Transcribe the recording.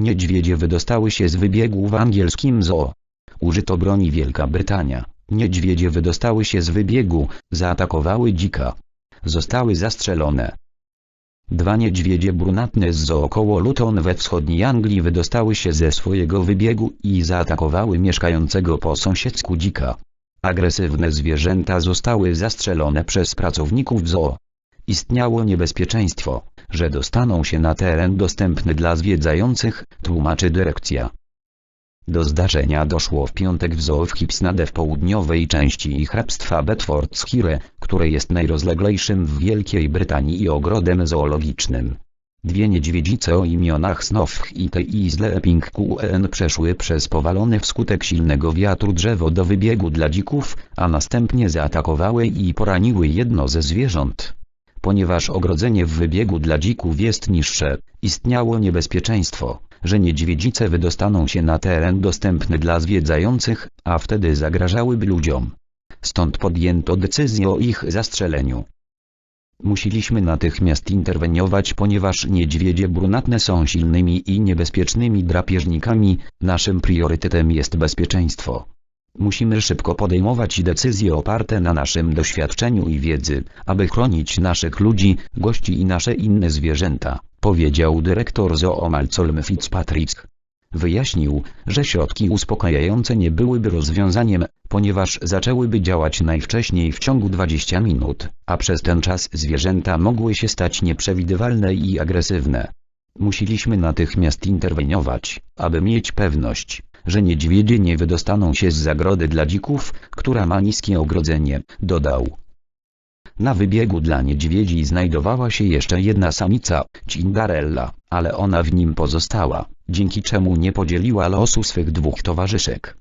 Niedźwiedzie wydostały się z wybiegu w angielskim zoo. Użyto broni Wielka Brytania. Niedźwiedzie wydostały się z wybiegu, zaatakowały dzika. Zostały zastrzelone. Dwa niedźwiedzie brunatne z zoo koło Luton we wschodniej Anglii wydostały się ze swojego wybiegu i zaatakowały mieszkającego po sąsiedzku dzika. Agresywne zwierzęta zostały zastrzelone przez pracowników zoo. Istniało niebezpieczeństwo, że dostaną się na teren dostępny dla zwiedzających, tłumaczy dyrekcja. Do zdarzenia doszło w piątek w zoo w Hipsnade w południowej części hrabstwa Bedfordshire, które jest najrozleglejszym w Wielkiej Brytanii i ogrodem zoologicznym. Dwie niedźwiedzice o imionach Snow i Tej i Sleeping Quen przeszły przez powalone wskutek silnego wiatru drzewo do wybiegu dla dzików, a następnie zaatakowały i poraniły jedno ze zwierząt. Ponieważ ogrodzenie w wybiegu dla dzików jest niższe, istniało niebezpieczeństwo, że niedźwiedzice wydostaną się na teren dostępny dla zwiedzających, a wtedy zagrażałyby ludziom. Stąd podjęto decyzję o ich zastrzeleniu. Musieliśmy natychmiast interweniować ponieważ niedźwiedzie brunatne są silnymi i niebezpiecznymi drapieżnikami, naszym priorytetem jest bezpieczeństwo. Musimy szybko podejmować decyzje oparte na naszym doświadczeniu i wiedzy, aby chronić naszych ludzi, gości i nasze inne zwierzęta, powiedział dyrektor zoo Malcolm Fitzpatrick. Wyjaśnił, że środki uspokajające nie byłyby rozwiązaniem, ponieważ zaczęłyby działać najwcześniej w ciągu 20 minut, a przez ten czas zwierzęta mogły się stać nieprzewidywalne i agresywne. Musieliśmy natychmiast interweniować, aby mieć pewność, że niedźwiedzie nie wydostaną się z zagrody dla dzików, która ma niskie ogrodzenie, dodał. Na wybiegu dla niedźwiedzi znajdowała się jeszcze jedna samica, Cinderella, ale ona w nim pozostała, dzięki czemu nie podzieliła losu swych dwóch towarzyszek.